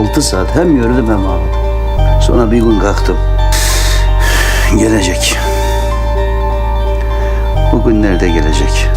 altı saat hem yürüdüm hem ağladım. Sonra bir gün kalktım. Gelecek. Bu günlerde gelecek.